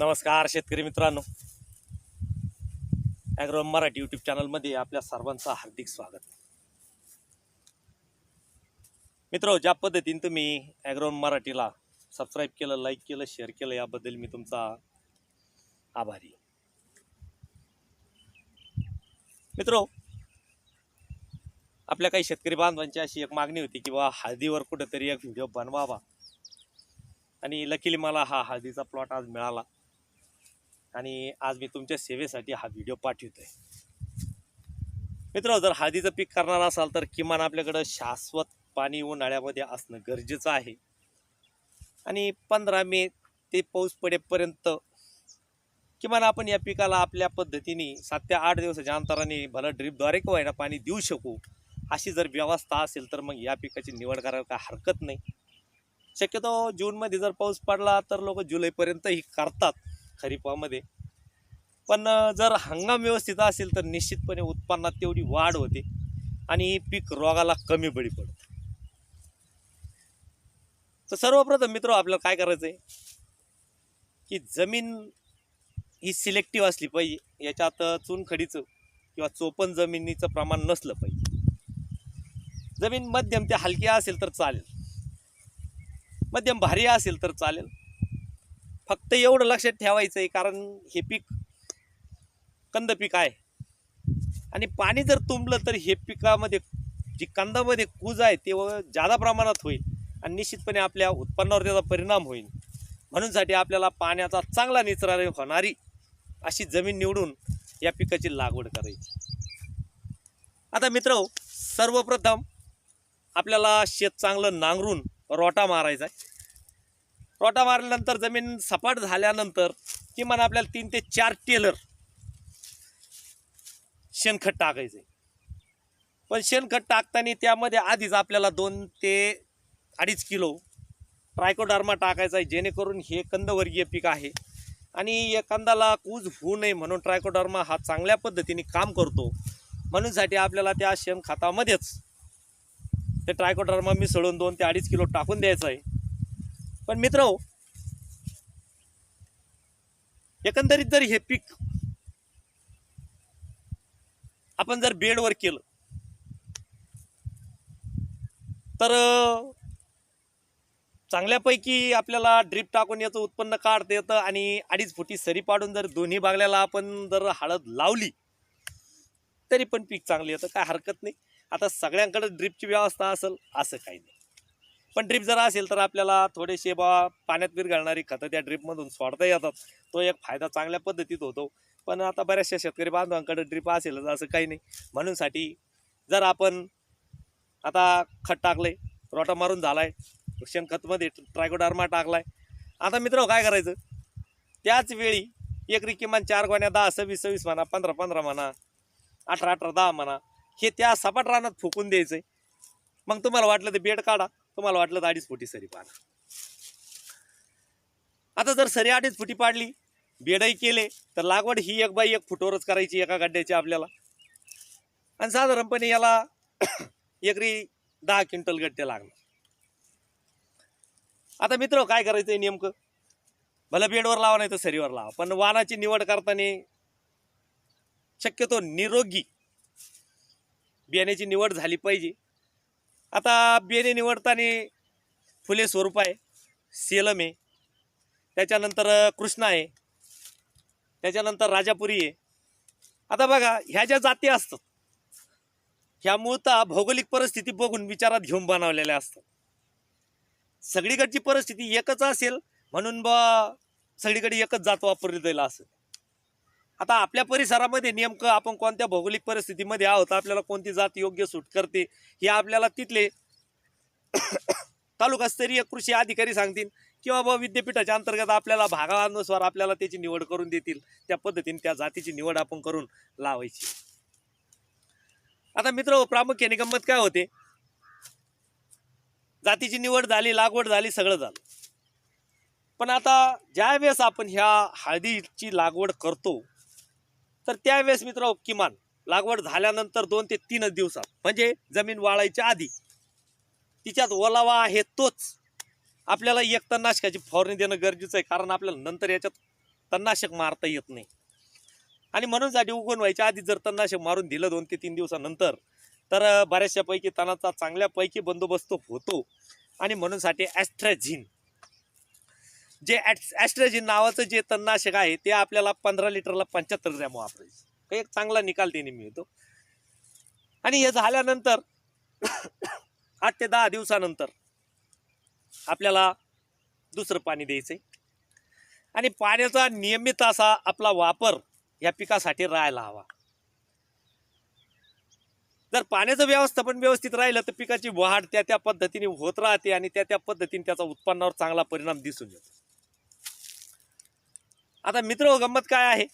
नमस्कार शेतकरी मित्रांनो. ॲग्रो मराठी यूट्यूब चॅनलमध्ये आपल्या सर्वांचं हार्दिक स्वागत. मित्र ज्या पद्धतीने तुम्ही ॲग्रो मराठीला सबस्क्राईब केलं लाईक केलं शेअर केलं याबद्दल मी तुमचा आभारी. मित्रो आपल्या काही शेतकरी बांधवांची अशी एक मागणी होती की बा हळदीवर कुठंतरी एक व्हिडिओ बनवावा. आणि लकीली मला हा हळदीचा प्लॉट आज मिळाला. आणि आज मी तुमच्या सेवेसाठी हा व्हिडिओ पाठवतो आहे मित्र जर हळदीचं पीक करणार असाल तर किमान आपल्याकडं शाश्वत पाणी उन्हाळ्यामध्ये असणं गरजेचं आहे. आणि पंधरा मे ते पाऊस पडेपर्यंत किमान आपण या पिकाला आपल्या पद्धतीने सात ते आठ दिवसाच्या अंतराने भलं ड्रीपद्वारे किंवा ना पाणी देऊ शकू. अशी जर व्यवस्था असेल तर मग या पिकाची निवड करायला काय हरकत नाही. शक्यतो जूनमध्ये जर पाऊस पडला तर लोक जुलैपर्यंतही करतात. खरीपामध्ये. पण जर हंगाम व्यवस्थित असेल तर निश्चितपणे उत्पन्नात तेवढी वाढ होते आणि पीक रोगाला कमी बळी पडते. तर सर्वप्रथम मित्र आपल्याला काय करायचं आहे की जमीन ही सिलेक्टिव्ह असली पाहिजे. याच्यात चुनखडीचं किंवा चोपन जमिनीचं प्रमाण नसलं पाहिजे. जमीन मध्यम ते हलकी असेल तर चालेल. मध्यम भारी असेल तर चालेल. फक्त एवढं लक्षात ठेवायचं आहे कारण हे पीक कंद पीक आहे. आणि पाणी जर तुंबलं तर हे पिकामध्ये जी कंदामध्ये कूज आहे ते ज्यादा जादा प्रमाणात होईल आणि निश्चितपणे आपल्या उत्पन्नावर त्याचा परिणाम होईल. म्हणूनसाठी आपल्याला पाण्याचा चांगला निचरा होणारी अशी जमीन निवडून या पिकाची लागवड करायची. आता मित्र सर्वप्रथम आपल्याला शेत चांगलं नांगरून रोटा मारायचा आहे. रोटा मारल्यानंतर जमीन सपाट झाल्यानंतर किमान आपल्याला तीन ते चार टेलर शेणखत टाकायचं. पण शेणखत टाकताना त्यामध्ये आधीच आपल्याला दोन ते अडीच किलो ट्रायकोडार्मा टाकायचा आहे जेणेकरून हे कंदवर्गीय पीक आहे. आणि या कंदाला कूज होऊ नये म्हणून ट्रायकोडर्मा हा चांगल्या पद्धतीने काम करतो. म्हणूनसाठी आपल्याला त्या शेणखतामध्येच ते ट्रायकोडर्मा मिसळून दोन ते अडीच किलो टाकून द्यायचं आहे. पण मित्र हो, एकंदरीत जर हे पीक आपण जर बेडवर केलं तर चांगल्यापैकी आपल्याला ड्रीप टाकून याचं उत्पन्न काढता येतं आणि अडीच फुटी सरी पाडून जर दोन्ही बागल्याला आपण जर हळद लावली तरी पण पीक चांगलं येतं. काय हरकत नाही. आता सगळ्यांकडे ड्रीपची व्यवस्था असेल असं काही नाही. पण ड्रीप जर असेल तर आपल्याला थोडेसे बा पाण्यात विरघळणारी खतं त्या ड्रीपमधून सोडता येतात. तो एक फायदा चांगल्या पद्धतीत होतो. पण आता बऱ्याचशा शेतकरी बांधवांकडे ड्रीप असेलच असं काही नाही. म्हणूनसाठी जर आपण आता खत टाकलंय रोटा मारून झालाय शेणखतमध्ये ट्रायकोडार्मा टाकलाय. आता मित्र काय करायचं? त्याच वेळी एकरी किमान चार गोण्या दहा सव्वीस सव्वीस म्हणा पंधरा पंधरा म्हणा अठरा अठरा दहा म्हणा हे त्या सपाट रानात फुकून द्यायचंय. मग तुम्हाला वाटलं ते बेड काढा. तुम्हाला वाटलं तर अडीच फुटी सरी पाडा आता जर सरी अडीच फुटी पाडली बेडही केले तर लागवड ही एक बाई एक फुटवरच करायची एका गड्ड्याची आपल्याला. आणि साधारणपणे याला एकरी दहा क्विंटल गड्डे लागणार. आता मित्र काय करायचंय नेमकं? भला बेडवर लावा नाही तर सरीवर लावा पण वानाची निवड करताना शक्यतो निरोगी बियाण्याची निवड झाली पाहिजे. आता बियाणे निवडताना फुले स्वरूप आहे सेलम आहे त्याच्यानंतर कृष्णा आहे त्याच्यानंतर राजापुरी आहे. आता बघा ह्या ज्या जाती असतात ह्या मूळतः भौगोलिक परिस्थिती बघून विचारात घेऊन बनवलेल्या असतात. सगळीकडची परिस्थिती एकच असेल म्हणून बा सगळीकडे एकच जात वापरली जाईल असं. आता आपल्या परिसरामध्ये नेमकं आपण कोणत्या भौगोलिक परिस्थितीमध्ये आहोत आपल्याला कोणती जात योग्य सूट करते हे आपल्याला तिथले तालुकास्तरीय कृषी अधिकारी सांगतील किंवा बाबा विद्यापीठाच्या अंतर्गत आपल्याला भागानुसार आपल्याला त्याची निवड करून देतील. त्या पद्धतीने त्या जातीची निवड आपण करून लावायची. आता मित्र प्रामुख्याने गंमत काय होते? जातीची निवड झाली लागवड झाली सगळं झालं. पण आता ज्या वेळेस आपण ह्या हळदीची लागवड करतो तर त्यावेळेस मित्र किमान लागवड झाल्यानंतर दोन ते तीनच दिवसात म्हणजे जमीन वाळायच्या आधी तिच्यात ओलावा आहे तोच. आपल्याला एक तणनाशकाची फवारणी देणं गरजेचं आहे कारण आपल्याला नंतर याच्यात तणनाशक मारता येत नाही. आणि म्हणून साठी उगवून व्हायच्या आधी जर तणनाशक मारून दिलं दोन ते तीन दिवसानंतर तर बऱ्याचशापैकी तणाचा चांगल्यापैकी बंदोबस्त होतो. आणि म्हणून साठी ॲस्ट्रॅझिन जे ॲस्ट्रॅझिन नावाचं जे तणनाशक आहे ते आपल्याला पंधरा लिटरला पंच्याहत्तर ग्रॅम वापरायचं. एक चांगला निकाल त्याने मिळतो. आणि हे झाल्यानंतर आठ ते दहा दिवसानंतर आपल्याला दुसरं पाणी द्यायचं आहे आणि पाण्याचा नियमित असा आपला वापर या पिकासाठी राहायला हवा. जर पाण्याचं व्यवस्थापन व्यवस्थित राहिलं तर पिकाची वाढ त्या त्या पद्धतीने होत राहते आणि त्या त्या पद्धतीने त्याचा उत्पन्नावर चांगला परिणाम दिसून येतो. आता मित्र हो, गंमत काय आहे?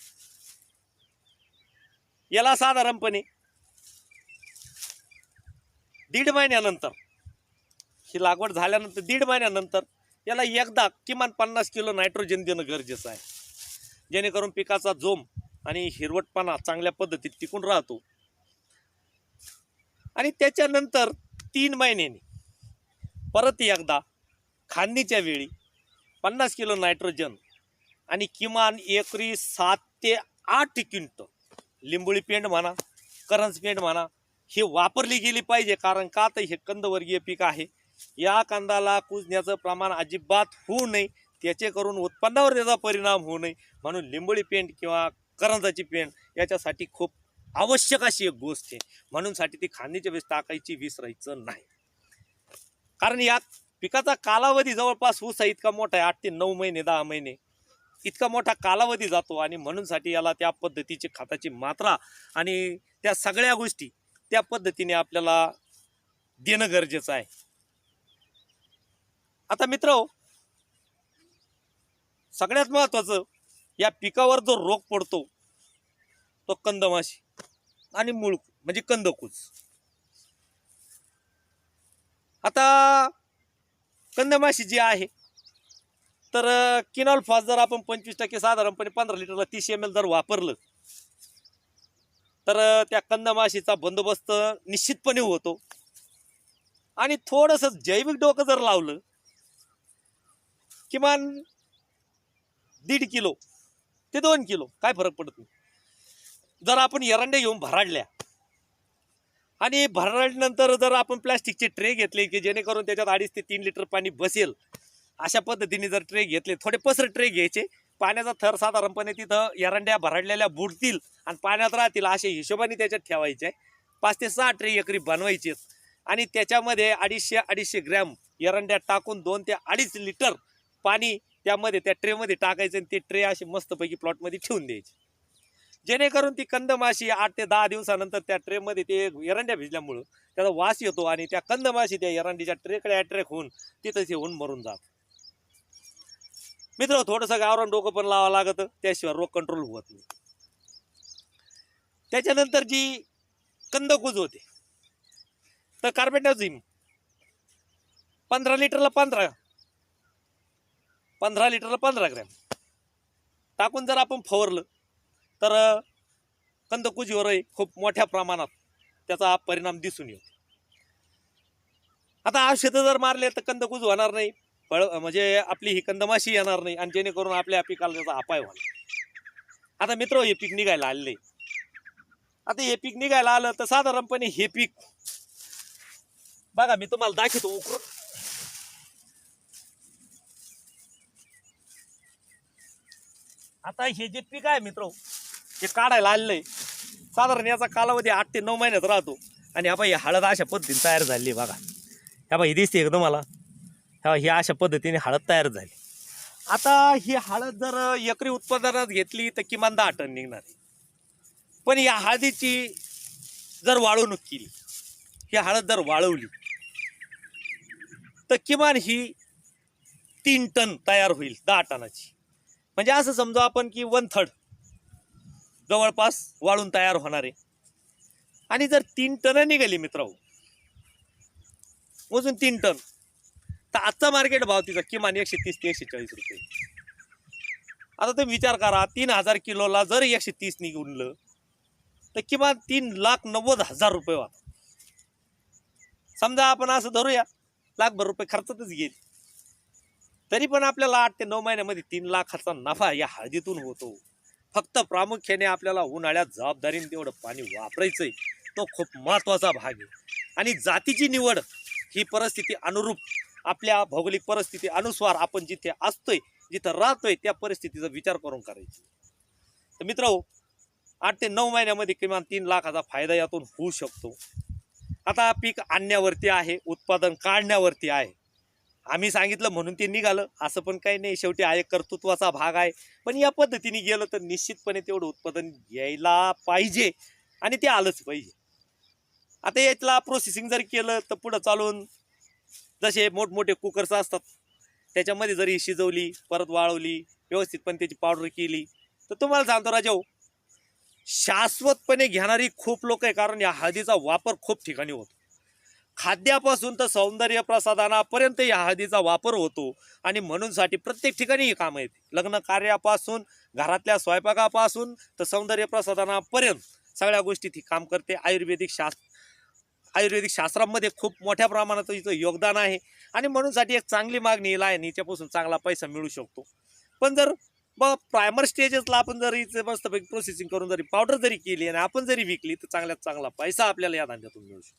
याला साधारणपणे दीड महिन्यानंतर ही लागवड झाल्यानंतर दीड महिन्यानंतर याला एकदा किमान पन्नास किलो नायट्रोजन देणं गरजेचं आहे. जेणेकरून पिकाचा जोम आणि हिरवटपणा चांगल्या पद्धतीत टिकून राहतो. आणि त्याच्यानंतर तीन महिन्यांनी परत एकदा खांदीच्या वेळी पन्नास किलो नायट्रोजन आणि किमान एकरी सात ते आठ क्विंटल. लिंबोळी पेंड म्हणा करंज पेंड म्हणा हे वापरली गेली पाहिजे. कारण का तर हे कंदवर्गीय पीक आहे. या कांदाला कुजण्याचं प्रमाण अजिबात होऊ नये. त्याचे करून उत्पन्नावर त्याचा परिणाम होऊ नये. म्हणून लिंबोळी पेंट किंवा करंजाची पेंट याच्यासाठी खूप आवश्यक अशी एक गोष्ट आहे. म्हणूनसाठी ती खांदीच्या वेळेस टाकायची विसरायचं नाही. कारण या पिकाचा कालावधी जवळपास ऊसा इतका मोठा आहे. आठ ते नऊ महिने दहा महिने. इतका मोठा कालावधी जातो आणि म्हणूनसाठी याला त्या पद्धतीची खताची मात्रा आणि त्या सगळ्या गोष्टी त्या पद्धतीने आपल्याला देणं गरजेचं आहे. आता मित्र सगळ्यात महत्वाचं या पिकावर जो रोग पडतो तो कंदमाशी आणि मूळ म्हणजे कंदकूज आता कंदमाशी जी आहे तर किनॉल फास जर आपण पंचवीस टक्के साधारणपणे पंधरा लिटरला तीस एम एल जर वापरलं तर त्या कंदमाशीचा बंदोबस्त निश्चितपणे होतो. आणि थोडंसं जैविक डोकं जर लावलं किमान दीड किलो ते दोन किलो काय फरक पडत नाही. जर आपण एरंड्या घेऊन भराडल्या आणि भराडल्यानंतर जर आपण प्लॅस्टिकचे ट्रे घेतले की जेणेकरून त्याच्यात अडीच ते तीन लिटर पाणी बसेल अशा पद्धतीने जर ट्रे घेतले थोडे पसर ट्रे घ्यायचे. पाण्याचा थर साधारणपणे तिथं एरंड्या भराडलेल्या बुडतील आणि पाण्यात राहतील अशा हिशोबाने त्याच्यात ठेवायचे. पाच ते सहा ट्रे एकरी बनवायचे. आणि त्याच्यामध्ये अडीचशे अडीचशे ग्रॅम एरंड्या टाकून दोन ते अडीच लिटर पाणी त्यामध्ये त्या ट्रेमध्ये टाकायचं आणि ते ट्रे असे मस्तपैकी प्लॉटमध्ये ठेवून द्यायचे. जेणेकरून ती कंदमाशी आठ ते दहा दिवसानंतर त्या ट्रेमध्ये ते एरंड्या भिजल्यामुळं त्याचा वास येतो आणि त्या कंदमाशी त्या एरंडीच्या ट्रेकडे अट्रॅक्ट होऊन तिथंच होऊन मरून जात. मित्र थोडंसं गावरान डोकं पण लावावं लागतं. त्याशिवाय रोग कंट्रोल होत नाही. त्याच्यानंतर जी कंदकूज होते तर कार्बेटाझिम पंधरा लिटरला पंधरा पंधरा लिटरला पंधरा ग्रॅम. टाकून जर आपण फवारलं तर कंदकुजीवरही खूप मोठ्या प्रमाणात त्याचा परिणाम दिसून येतो. आता औषधं जर मारले तर कंदकुज होणार नाही. फळ म्हणजे आपली ही कंदमाशी येणार नाही आणि जेणेकरून आपल्या पिकाला त्याचा अपाय होणार. आता मित्र हे पीक निघायला आलेले आता हे पीक निघायला आलं तर साधारणपणे हे पीक बघा मी तुम्हाला दाखवतो उकर आता हे जे पीक आहे मित्र हे काढायला आलेलं साधारण याचा कालावधी आठ ते नऊ महिन्यात राहतो. आणि ह्या बाई हळद अशा पद्धतीने तयार झाली आहे बघा. ह्या बाई दिसते एकदम मला ही अशा पद्धतीने हळद तयार झाली. आता ही हळद जर एकरी उत्पादनात घेतली तर किमान दहा टन निघणार आहे. पण या हळदीची जर वाळवणूक केली ही हळद जर वाळवली तर किमान ही तीन टन तयार होईल दहा टनाची. म्हणजे असं समजा आपण की वन थर्ड जवळपास वाळून तयार होणार आहे. आणि जर तीन टन निघाली मित्रांनो मोजून तीन टन तर आजचा मार्केट भाव तिचा किमान एकशे तीस ते एकशे चाळीस रुपये. आता तुम्ही विचार करा तीन हजार किलोला जर एकशे तीस निघूनलं तर किमान तीन लाख नव्वद हजार रुपये वा समजा आपण असं धरूया लाखभर रुपये खर्चातच गेले. तरी पण आपल्याला आठ ते नऊ महिन्यामध्ये तीन लाखाचा नफा या हळदीतून होतो. फक्त प्रामुख्याने आपल्याला उन्हाळ्यात जबाबदारीने तेवढं पाणी वापरायचंय. तो खूप महत्त्वाचा भाग आहे. आणि जातीची निवड ही परिस्थिती अनुरूप आपल्या भौगोलिक परिस्थिती अनुसार आपण जिथे असतोय जिथं राहतोय त्या परिस्थितीचा विचार करून करायची. तर मित्र आठ ते नऊ महिन्यामध्ये किमान तीन लाखाचा फायदा यातून होऊ शकतो. आता पीक आणण्यावरती आहे उत्पादन काढण्यावरती आहे. आम्ही सांगितलं म्हणून ते निघालं. असं पण काही नाही शेवटी आहे कर्तृत्वाचा भाग आहे. पण या पद्धतीने गेलं तर निश्चितपणे तेवढं उत्पादन यायला पाहिजे आणि ते आलंच पाहिजे. आता यातला प्रोसेसिंग जर केलं तर पुढं चालून जसे मोठमोठे कुकर्स असतात त्याच्यामध्ये जरी शिजवली परत वाळवली व्यवस्थितपणे त्याची पावडर केली तर तुम्हाला सांगतो राजाऊ हो, शाश्वतपणे घेणारी खूप लोक आहे कारण या हळदीचा वापर खूप ठिकाणी होतो. खाद्यापासून तर सौंदर्य प्रसाधनापर्यंत या हळदीचा वापर होतो आणि म्हणूनसाठी प्रत्येक ठिकाणी ही कामं येते लग्न कार्यापासून घरातल्या स्वयंपाकापासून तर सौंदर्य प्रसाधनापर्यंत सगळ्या गोष्टीत ही काम करते. आयुर्वेदिक शास्त्र आयुर्वेदिक शास्त्रामध्ये खूप मोठ्या प्रमाणात इथं योगदान आहे. आणि म्हणूनसाठी एक चांगली मागणी येईल आहे आणि हिच्यापासून चांगला पैसा मिळू शकतो. पण जर ब प्रायमर स्टेजेसला आपण जरी इथे मस्तपैकी प्रोसेसिंग करून जरी पावडर जरी केली आणि आपण जरी विकली तर चांगल्यात चांगला पैसा आपल्याला या धंद्यातून मिळू शकतो.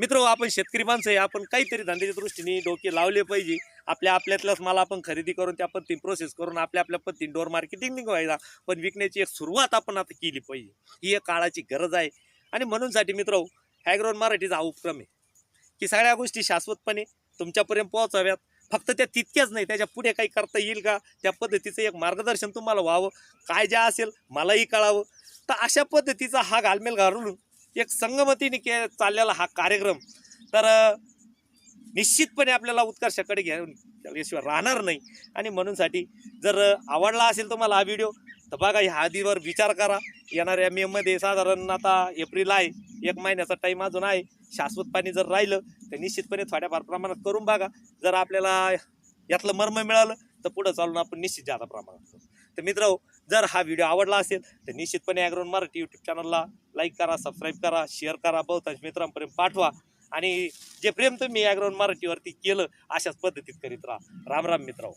मित्र आपण शेतकरी माणसं आहे आपण काहीतरी धंद्याच्या दृष्टीने डोके लावले पाहिजे. आपल्या आपल्यातल्याच माल आपण खरेदी करून त्या पद्धतीने प्रोसेस करून आपल्या आपल्या पद्धतीने डोर मार्केटिंग व्हायला पण विकण्याची एक सुरुवात आपण आता केली पाहिजे. ही एक काळाची गरज आहे. आणि म्हणूनसाठी मित्र हॅग्रोन मराठीचा हा उपक्रम आहे. की सगळ्या गोष्टी शाश्वतपणे तुमच्यापर्यंत पोहोचाव्यात. फक्त त्या तितक्याच नाही त्याच्या पुढे काही करता येईल का? त्या पद्धतीचं एक मार्गदर्शन तुम्हाला व्हावं. काय ज्या असेल मलाही कळावं. तर अशा पद्धतीचा हा घालमेल घालून एक संगमतीने के चाललेला हा कार्यक्रम. तर निश्चितपणे आपल्याला उत्कर्षाकडे घेऊन याशिवाय राहणार नाही. आणि म्हणूनसाठी जर आवडला असेल तुम्हाला हा व्हिडिओ तर बघा ह्या आधीवर विचार करा. येणाऱ्या मेमध्ये साधारण आता एप्रिल आहे एक महिन्याचा टाईम अजून आहे. शाश्वत पाणी जर राहिलं तर निश्चितपणे थोड्याफार प्रमाणात करून बघा. जर आपल्याला यातलं मर्म मिळालं तर पुढं चालून आपण निश्चित जादा प्रमाणात तर मित्र जर हा व्हिडिओ आवडला असेल तर निश्चितपणे ॲग्रोन मराठी यूट्यूब चॅनलला लाईक करा सबस्क्राईब करा शेअर करा. बहुतांश मित्रांपर्यंत पाठवा. आणि जे प्रेम तुम्ही ॲग्रोन मराठीवरती केलं अशाच पद्धतीत करीत राहा. राम राम मित्रांनो.